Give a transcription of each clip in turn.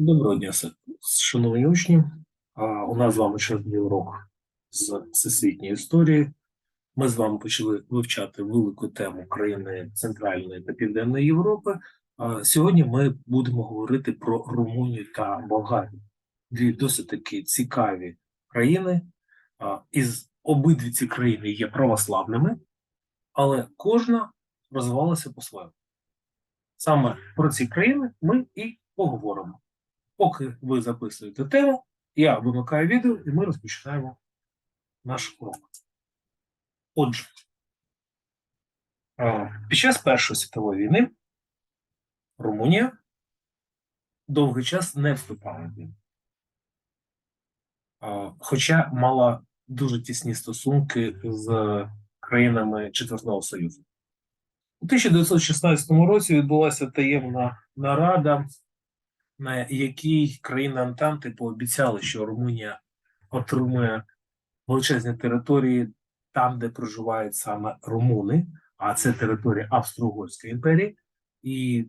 Доброго дня, шановні учні. У нас з вами черговий урок з всесвітньої історії. Ми з вами почали вивчати велику тему країни Центральної та Південної Європи. Сьогодні ми будемо говорити про Румунію та Болгарію. Дві досить таки цікаві країни. Із обидві ці країни є православними, але кожна розвивалася по-своєму. Саме про ці країни ми і поговоримо. Поки ви записуєте тему, я вимикаю відео і ми розпочинаємо наш урок. Отже, під час Першої світової війни Румунія довгий час не вступала в війну. Хоча мала дуже тісні стосунки з країнами Четвертого Союзу. У 1916 році відбулася таємна нарада на якій країни Антанти пообіцяли, що Румунія отримує величезні території там, де проживають саме румуни, а це територія Австро-Угорської імперії, і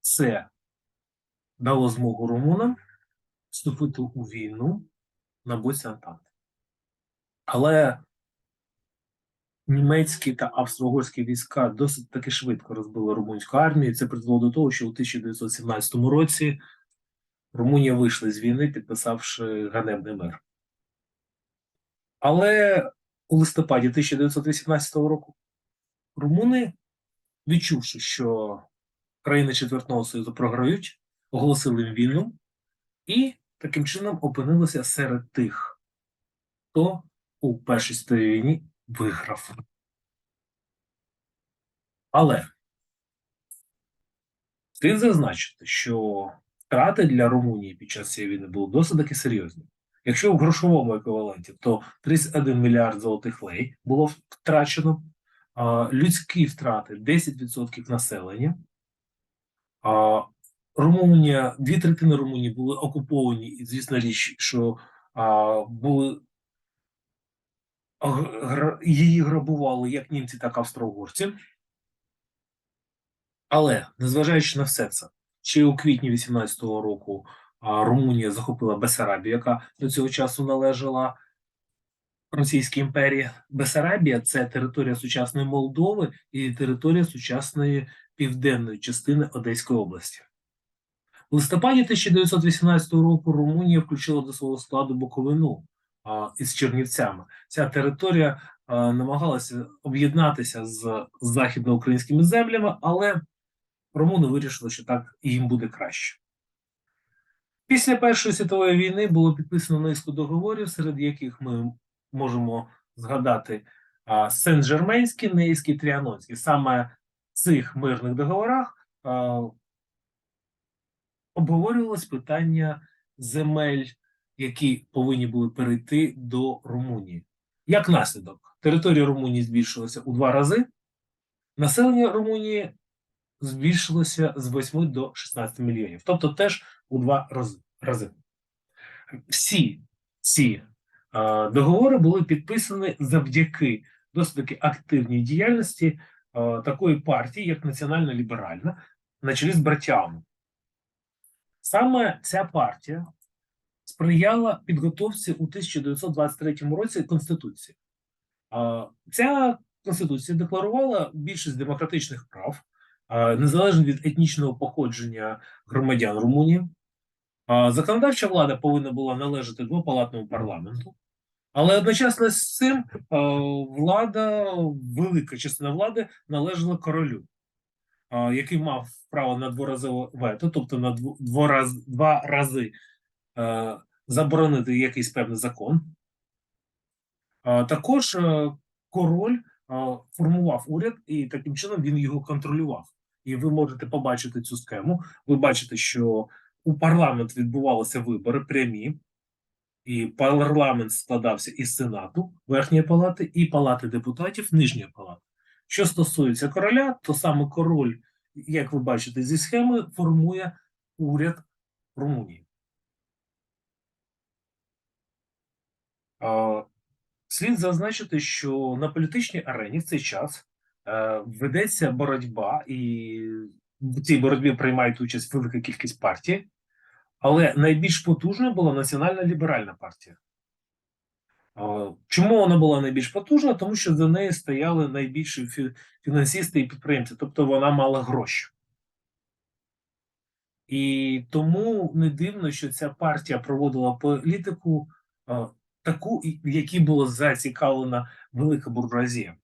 це дало змогу румунам вступити у війну на боці Антанти. Але німецькі та австро-угорські війська досить таки швидко розбили румунську армію. Це призвело до того, що у 1917 році Румунія вийшла з війни, підписавши ганебний мир. Але у листопаді 1918 року румуни, відчувши, що країни Четвертого Союзу програють, оголосили їм війну і таким чином опинилися серед тих, хто у Першій світовій війні виграв. Але слід зазначити, що втрати для Румунії під час цієї війни були досить таки серйозні. Якщо в грошовому еквіваленті, то 31 мільярд золотих лей було втрачено, людські втрати 10% населення. Румунія, дві третини Румунії були окуповані, і звісно річ, що були її грабували як німці, так і австро-угорці. Але незважаючи на все це, ще у квітні 18-го року Румунія захопила Бесарабію, яка до цього часу належала Російській імперії. Бесарабія це територія сучасної Молдови і територія сучасної південної частини Одеської області. У листопаді 1918 року Румунія включила до свого складу Буковину із Чернівцями. Ця територія намагалася об'єднатися з західноукраїнськими землями, але румуни вирішили, що так їм буде краще. Після Першої світової війни було підписано низку договорів, серед яких ми можемо згадати Сен-Жерменський, Нейський, Тріанонський. Саме в цих мирних договорах обговорювалось питання земель, які повинні були перейти до Румунії. Як наслідок, територія Румунії збільшилася у два рази, населення Румунії збільшилося з 8 до 16 мільйонів, тобто теж у два рази. Всі ці е, договори були підписані завдяки досить таки активній діяльності е, такої партії, як Національна Ліберальна, на чолі з братями. Саме ця партія сприяла підготовці у 1923 році Конституції. А, Ця Конституція декларувала більшість демократичних прав, незалежно від етнічного походження громадян Румунії. Законодавча влада повинна була належати двопалатному парламенту, але одночасно з цим влада, велика частина влади належала королю, який мав право на дворазове вето, тобто на двораз, два рази е, заборонити якийсь певний закон. Також е, король формував уряд, і таким чином він його контролював. І ви можете побачити цю схему. Ви бачите, що у парламент відбувалися вибори прямі, і парламент складався із сенату верхньої палати і палати депутатів нижньої палати. Що стосується короля, то саме король, як ви бачите зі схеми, формує уряд Румунії. Слід зазначити, що на політичній арені в цей час ведеться боротьба, і в цій боротьбі приймають участь велика кількість партій. Але найбільш потужною була Національна ліберальна партія. Чому вона була найбільш потужна? Тому що за нею стояли найбільші фі- фінансисти і підприємці, тобто вона мала гроші. І тому не дивно, що ця партія проводила політику таку, в якій була зацікавлена велика буржуазія.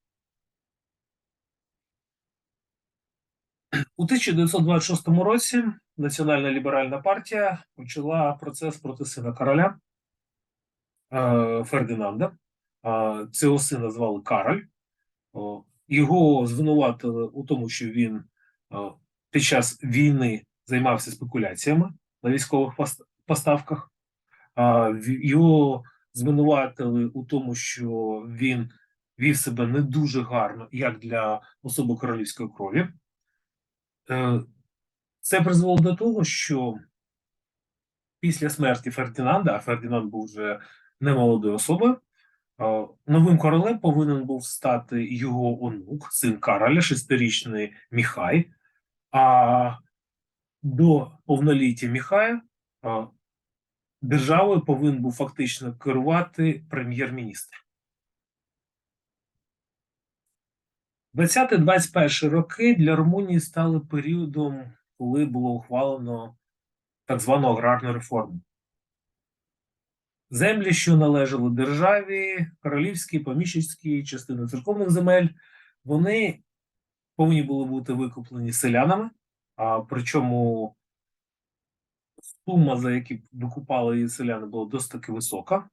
У 1926 році Національна ліберальна партія почала процес проти сина короля е, Фердинанда. Е, Цього сина звали Кароль. Його звинуватили у тому, що він е, під час війни займався спекуляціями на військових поставках. Його звинуватили у тому, що він вів себе не дуже гарно, як для особи королівської крові. Е, Це призвело до того, що після смерті Фердинанда, а Фердинанд був вже немолодою особою, е, новим королем повинен був стати його онук, син Кароля, шестирічний Міхай. А до повноліття Міхая е, державою повинен був фактично керувати прем'єр-міністр. 20-21 роки для Румунії стали періодом, коли було ухвалено так звану аграрну реформу. Землі, що належали державі, королівські, поміщицькі, частини церковних земель, вони повинні були бути викуплені селянами, а причому сума, за які викупали її селяни, була досить таки висока.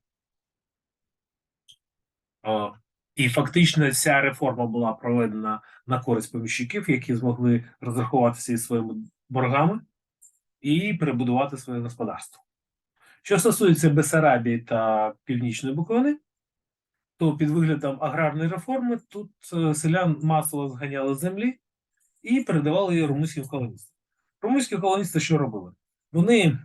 І фактично ця реформа була проведена на користь поміщиків, які змогли розрахуватися із своїми боргами і перебудувати своє господарство. Що стосується Бесарабії та Північної Буковини, то під виглядом аграрної реформи тут е, селян масово зганяли з землі і передавали її румунським колоністам. Румунські колоністи що робили? Вони,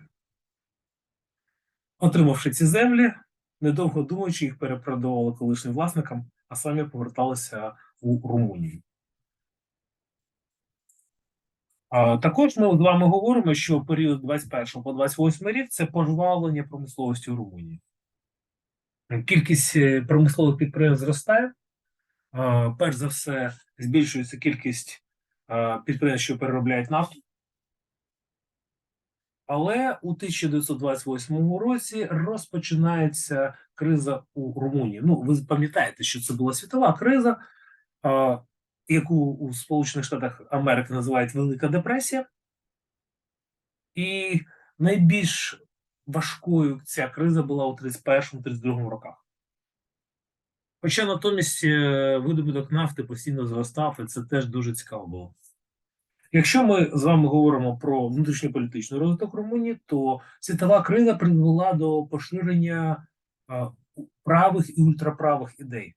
отримавши ці землі, недовго думаючи, їх перепродавали колишнім власникам, а самі поверталися у Румунію. Також ми з вами говоримо, що період 21 по 28 рік це пожвавлення промисловості в Румунії. Кількість е, промислових підприємств зростає. Перш за все, збільшується кількість підприємств, що переробляють нафту. Але у 1928 році розпочинається криза у Румунії. Ну, ви пам'ятаєте, що це була світова криза, а, яку у Сполучених Штатах Америки називають Велика депресія. І найбільш важкою ця криза була у 31-32 роках. Хоча натомість е, видобуток нафти постійно зростав, і це теж дуже цікаво було. Якщо ми з вами говоримо про внутрішньополітичний розвиток Румунії, то світова криза призвела до поширення правих і ультраправих ідей.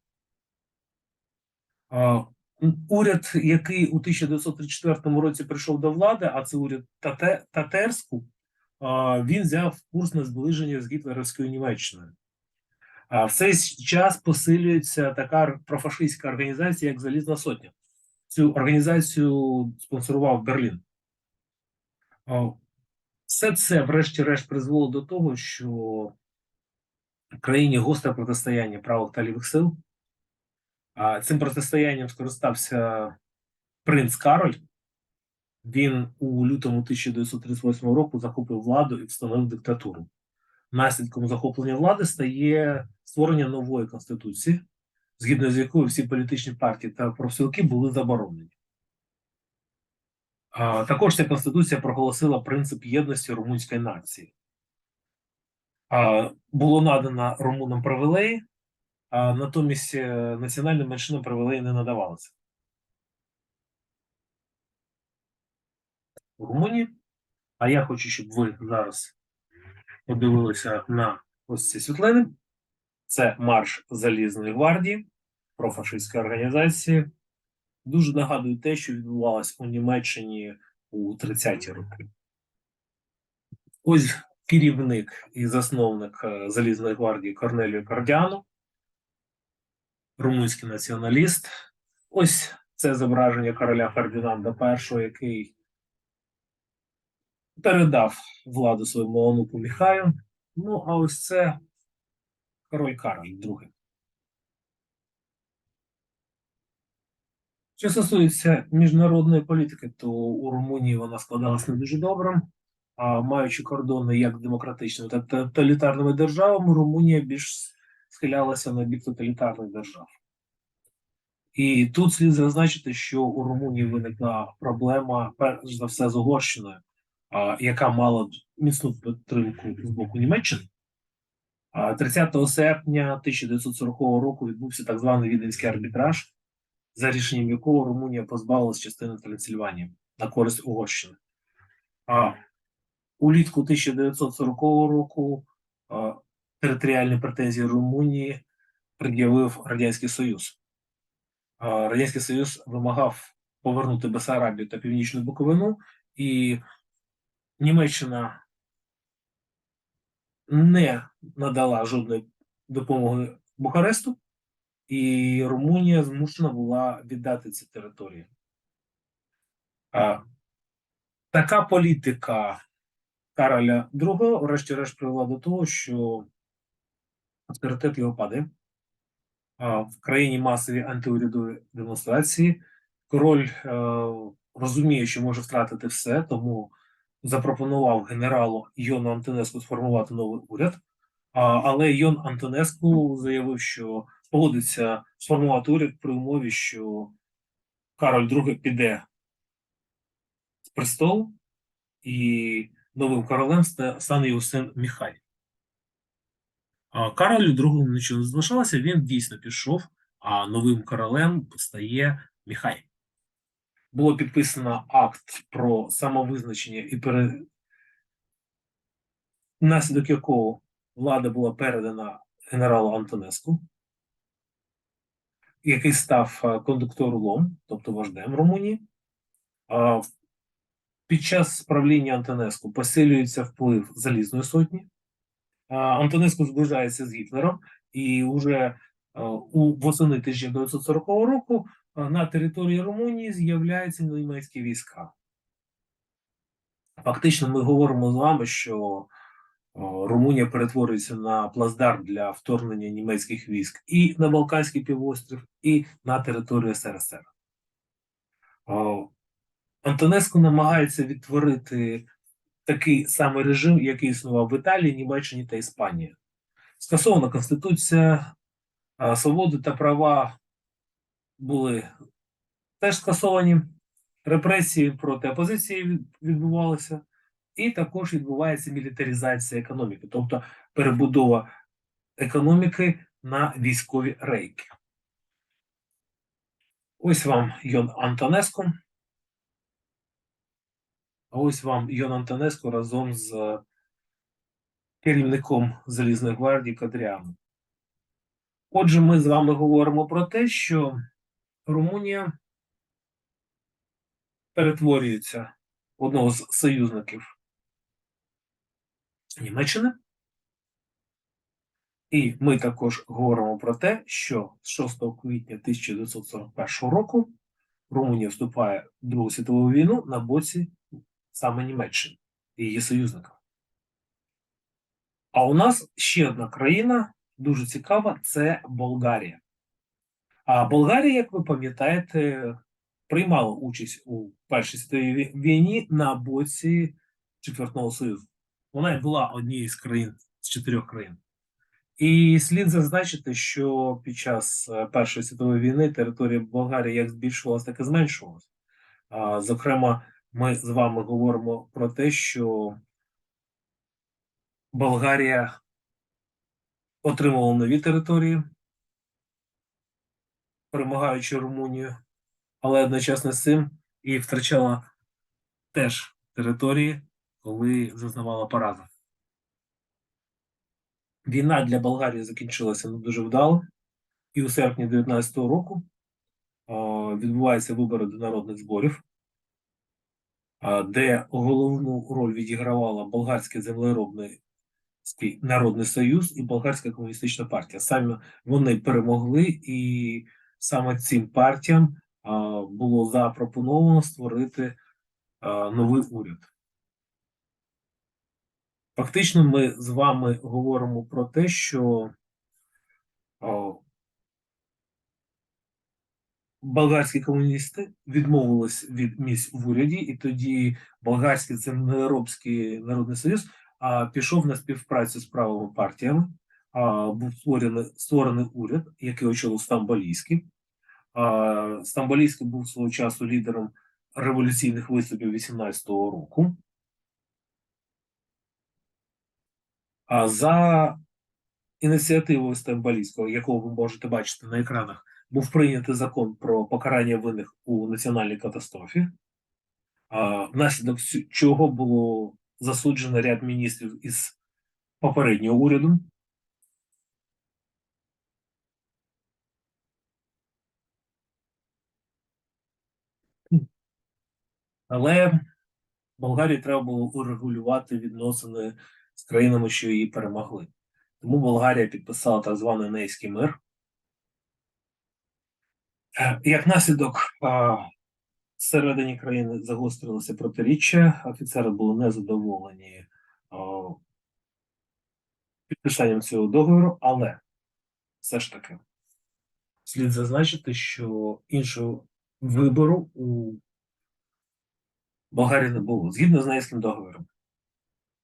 Уряд, який у 1934 році прийшов до влади, а це уряд Тате, Татерську, він взяв курс на зближення з гітлерівською Німеччиною. А в цей час посилюється така профашистська організація, як Залізна Сотня. Цю організацію спонсорував Берлін. Все це, врешті-решт, призвело до того, що в країні гостре протистояння правих та лівих сил. Цим протистоянням скористався принц Кароль. Він у лютому 1938 року захопив владу і встановив диктатуру. Наслідком захоплення влади стає створення нової конституції, згідно з якою всі політичні партії та профспілки були заборонені. Також ця конституція проголосила принцип єдності румунської нації. Було надано румунам привілеї, а натомість е, національним меншинам привілеї не надавалося. У Румунії. А я хочу, щоб ви зараз подивилися на ось ці світлини. Це марш Залізної гвардії, профашистської організації. Дуже нагадує те, що відбувалось у Німеччині у 30-ті роки. Ось керівник і засновник е, Залізної гвардії Корнелію Кардіану, румунський націоналіст. Ось це зображення короля Фердинанда І, який передав владу своєму онуку Міхаю. Ну, а ось це король Кароль II. Що стосується міжнародної політики, то у Румунії вона складалась не дуже добре. А маючи кордони як демократичними та тоталітарними державами, Румунія більш схилялася на бік тоталітарних держав. І тут слід зазначити, що у Румунії виникла проблема, перш за все, з Угорщиною, яка мала міцну підтримку з боку Німеччини. А 30 серпня 1940 року відбувся так званий віденський арбітраж, за рішенням якого Румунія позбавилась частини Трансильванії на користь Угорщини. А улітку 1940 року а, територіальні претензії Румунії пред'явив Радянський Союз. А, Радянський Союз вимагав повернути Бесарабію та Північну Буковину, і Німеччина не надала жодної допомоги Бухаресту, і Румунія змушена була віддати ці території. А, Така політика Кароля II, врешті-решт, привела до того, що авторитет його падає. А, В країні масові антиурядові демонстрації. Король е, розуміє, що може втратити все, тому запропонував генералу Йону Антонеску сформувати новий уряд. А, але Йон Антонеску заявив, що погодиться сформувати уряд при умові, що Кароль II піде з престолу, і новим королем стане його син Міхай. А Каролю II нічого не залишалося, він дійсно пішов, а новим королем стає Міхай. Було підписано акт про самовизначення і пере... внаслідок якого влада була передана генералу Антонеску, який став е, кондукторулом, тобто вождем Румунії. Під час правління Антонеску посилюється вплив Залізної сотні. Антонеску зближається з Гітлером, і вже е, у восени 1940 року е, на території Румунії з'являються німецькі війська. Фактично, ми говоримо з вами, що Румунія перетворюється на плацдарм для вторгнення німецьких військ і на Балканський півострів, і на територію СРСР. Антонеску намагається відтворити такий самий режим, який існував в Італії, Німеччині та Іспанії. Скасована Конституція, свободи та права були теж скасовані, репресії проти опозиції відбувалися, і також відбувається мілітаризація економіки, тобто перебудова економіки на військові рейки. Ось вам Йон Антонеско. А ось вам Йон Антонеско разом з керівником Залізної гвардії Кадріаном. Отже, ми з вами говоримо про те, що Румунія перетворюється одного з союзників Німеччини. І ми також говоримо про те, що з 6 квітня 1941 року Румунія вступає в Другу світову війну на боці саме Німеччини і її союзника. А у нас ще одна країна дуже цікава це Болгарія. А Болгарія, як ви пам'ятаєте, приймала участь у Першій світовій війні на боці Четвертного Союзу. Вона й була однією з країн з чотирьох країн. І слід зазначити, що під час е, Першої світової війни територія Болгарії як збільшувалася, так і зменшувалася. Зокрема, ми з вами говоримо про те, що Болгарія отримувала нові території, перемагаючи Румунію, але одночасно з цим і втрачала теж території, коли зазнавала поразу. Війна для Болгарії закінчилася не дуже вдало, і у серпні 19-го року відбуваються вибори до народних зборів, де головну роль відігравала Болгарський землеробний Народний Союз і Болгарська комуністична партія. Саме вони перемогли, і саме цим партіям було запропоновано створити новий уряд. Фактично, ми з вами говоримо про те, що о, болгарські комуністи відмовились від місць в уряді, і тоді болгарський це неробський народний союз а, пішов на співпрацю з правими партіями. А, був створений, створений уряд, який очолив Стамболійський. А, Стамболійський був свого часу лідером революційних виступів 18-го року. За ініціативою Стамболійського, якого ви можете бачити на екранах, був прийнятий закон про покарання винних у національній катастрофі, внаслідок чого було засуджено ряд міністрів із попереднього уряду. Але Болгарії треба було урегулювати відносини з країнами, що її перемогли. Тому Болгарія підписала так званий Нейський мир. Е, Як наслідок, всередині країни загострилося протиріччя, офіцери були незадоволені підписанням цього договору, але все ж таки слід зазначити, що іншого вибору у Болгарії не було. Згідно з Нейським договором,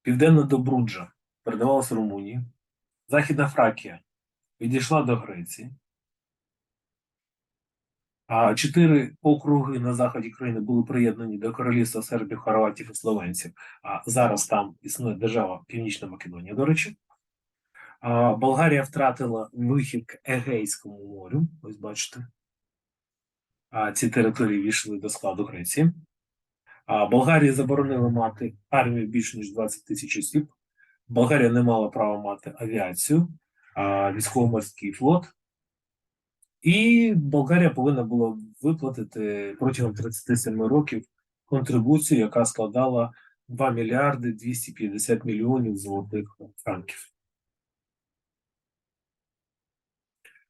Південна Добруджа передавалася Румунії, Західна Фракія відійшла до Греції, а чотири округи на заході країни були приєднані до королівства сербів, хорватів і словенців. А зараз там існує держава Північна Македонія, до речі. А Болгарія втратила вихід к Егейському морю. Ось бачите. А ці території війшли до складу Греції. А Болгарії заборонили мати армію більше ніж 20 тисяч осіб. Болгарія не мала права мати авіацію, військово-морський флот. І Болгарія повинна була виплатити протягом 37 років контрибуцію, яка складала 2 мільярди 250 мільйонів золотих франків.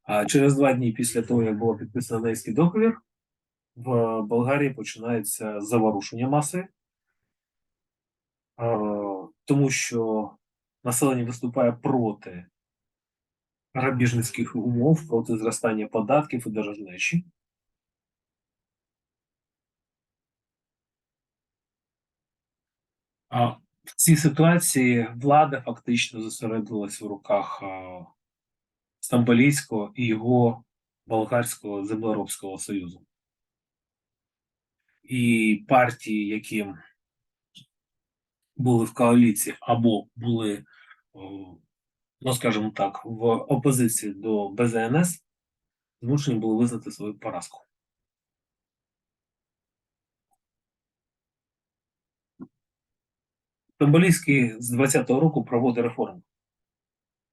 А через два дні після того, як було підписано Нейський договір, в Болгарії починається заворушення маси, тому що населення виступає проти грабіжницьких умов, проти зростання податків і дорожнечі. А в цій ситуації влада фактично зосередилась в руках а, Стамболійського і його болгарського землеробського союзу. І партії, які були в коаліції або були, ну скажімо так, в опозиції до БЗНС, змушені були визнати свою поразку. Стамболійський з 20-го року проводить реформи.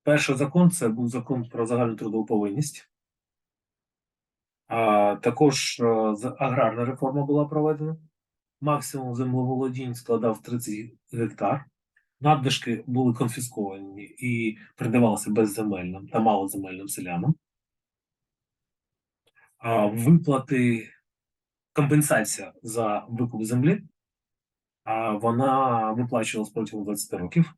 Перший закон це був закон про загальну трудову повинність. Також аграрна реформа була проведена. Максимум землеволодінь складав 30 гектар. Надбишки були конфісковані і передавалися безземельним та малоземельним селянам. Виплати компенсація за викуп землі. Вона виплачувалась протягом 20 років.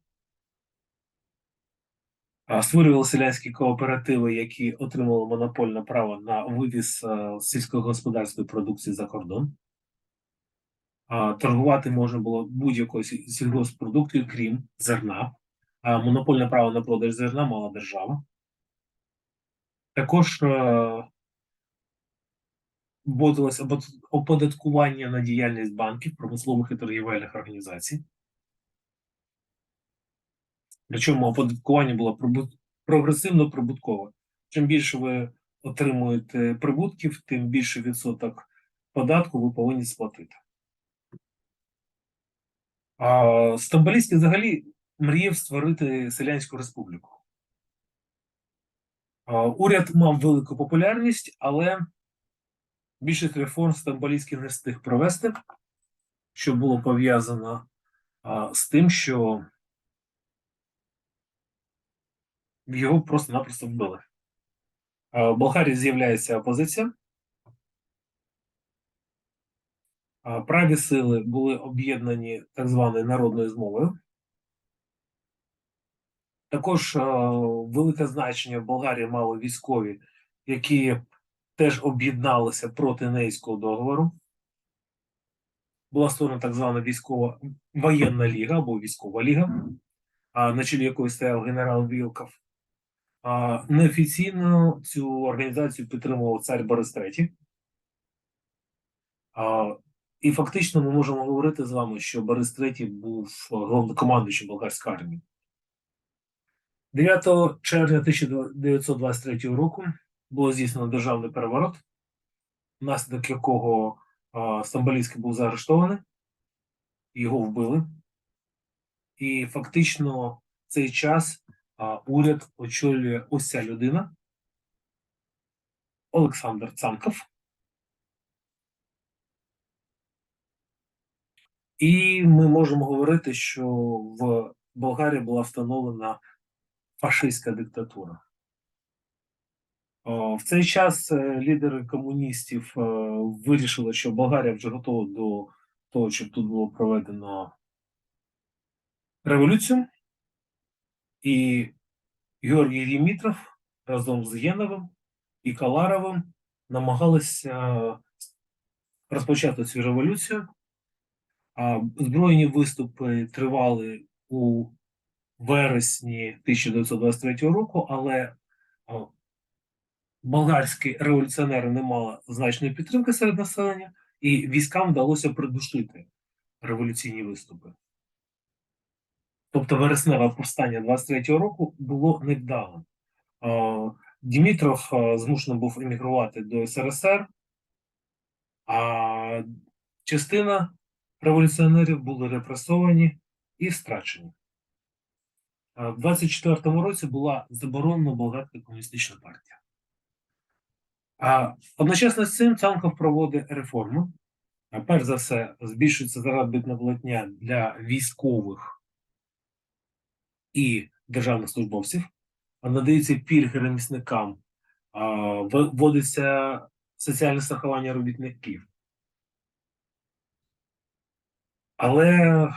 Створювали селянські кооперативи, які отримали монопольне право на вивіз е, сільськогосподарської продукції за кордон. Торгувати можна було будь-якою сіль- сільгоспродукцією, крім зерна. Монопольне право на продаж зерна мала держава. Також е, вводилось оподаткування на діяльність банків, промислових і торгівельних організацій. Причому оподаткування було прогресивно прибуткове. Чим більше ви отримуєте прибутків, тим більше відсоток податку ви повинні сплатити. А Стамболійський взагалі мріяв створити селянську республіку. Уряд мав велику популярність, але більшість реформ Стамболійський не встиг провести, що було пов'язано з тим, що його просто-напросто вбили. В Болгарії з'являється опозиція. Праві сили були об'єднані так званою народною змовою. Також е, велике значення в Болгарії мали військові, які теж об'єдналися проти Нейського договору. Була створена так звана військова воєнна ліга або військова ліга, на чолі якої стояв генерал Вілков. А, неофіційно цю організацію підтримував цар Борис III. А, і фактично ми можемо говорити з вами, що Борис III був головнокомандуючим болгарської армії. 9 червня 1923 року було здійснено державний переворот, внаслідок якого а, Стамболівський був заарештований, його вбили. І фактично цей час уряд очолює ось ця людина Олександр Цанков. І ми можемо говорити, що в Болгарії була встановлена фашистська диктатура. В цей час е, лідери комуністів е, вирішили, що Болгарія вже готова до того, щоб тут було проведено революцію. І Георгій Дімітров разом з Єновим і Каларовим намагалися розпочати цю революцію. Збройні виступи тривали у вересні 1923 року, але болгарські революціонери не мали значної підтримки серед населення, і військам вдалося придушити революційні виступи. Тобто вересневе повстання 23-го року було невдалим. Е, Дімітров е, змушений був емігрувати до СРСР, а частина революціонерів були репресовані і страчені. Е, В 24-му році була заборонена болгарська комуністична партія. А одночасно з цим Цанков проводить реформи. Перш за все, збільшується заробітна платня для військових і державних службовців, надаються пільги ремісникам, вводиться соціальне страхування робітників. Але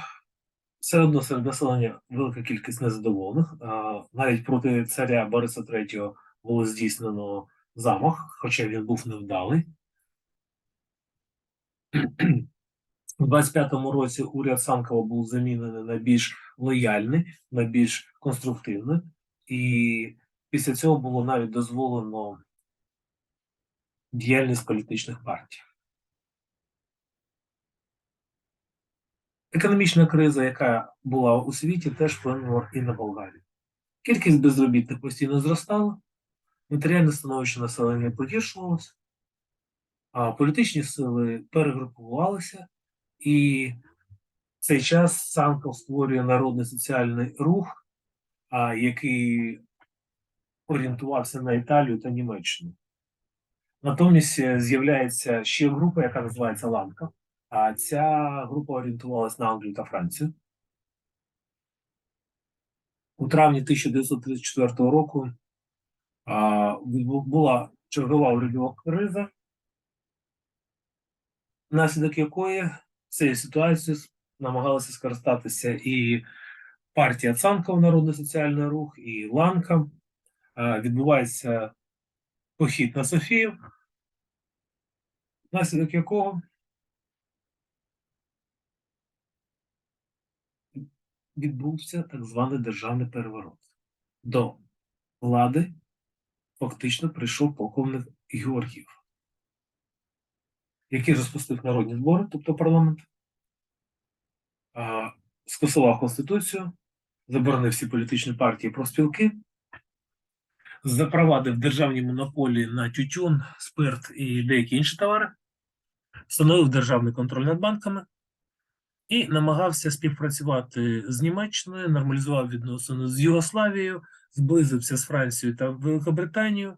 все одно серед населення велика кількість незадоволених. Навіть проти царя Бориса III було здійснено замах, хоча він був невдалий. У 25-му році уряд Санкова був замінений на більш лояльний, на більш конструктивний, і після цього було навіть дозволено діяльність політичних партій. Економічна криза, яка була у світі, теж вплинула і на Болгарію. Кількість безробітних постійно зростала, матеріальне становище населення погіршувалося, а політичні сили перегрупувалися, і в цей час Санков створює народний соціальний рух, який орієнтувався на Італію та Німеччину. Натомість е, з'являється ще група, яка називається Ланка. А ця група орієнтувалась на Англію та Францію. У травні 1934 року а, була чергова урядова криза, внаслідок якої цією ситуацією намагалися скористатися і партія Цанков, Народний соціальний рух, і Ланка. Відбувається похід на Софію, внаслідок якого відбувся так званий державний переворот. До влади фактично прийшов полковник Георгіїв, який розпустив народні збори, тобто парламент, скасував Конституцію, заборонив всі політичні партії профспілки, запровадив державні монополії на тютюн, спирт і деякі інші товари, встановив державний контроль над банками і намагався співпрацювати з Німеччиною, нормалізував відносини з Югославією, зблизився з Францією та Великобританією.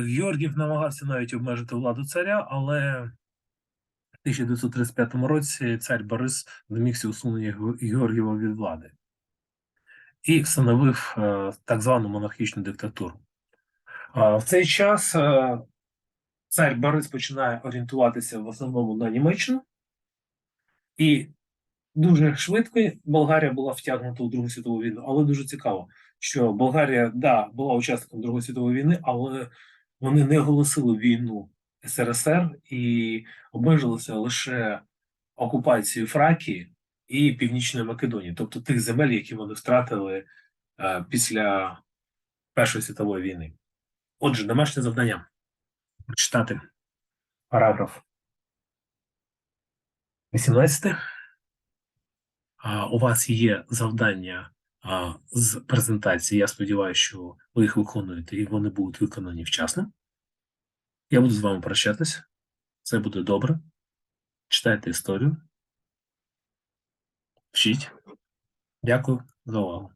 Георгів намагався навіть обмежити владу царя, але в 1935 році цар Борис домігся усунення Ге- Георгієва від влади і встановив е, так звану монархічну диктатуру. В цей час е, цар Борис починає орієнтуватися в основному на Німеччину, І дуже швидко Болгарія була втягнута у Другу світову війну, але дуже цікаво, що Болгарія да, була учасником Другої світової війни, але вони не оголосили війну СРСР і обмежилися лише окупацією Фракії і Північної Македонії, тобто тих земель, які вони втратили е, після Першої світової війни. Отже, домашнє завдання прочитати параграф 18. А, у вас є завдання з презентації. Я сподіваюся, що ви їх виконуєте і вони будуть виконані вчасно. Я буду з вами прощатися. Це буде добре. Читайте історію. Вчіть. Дякую за увагу.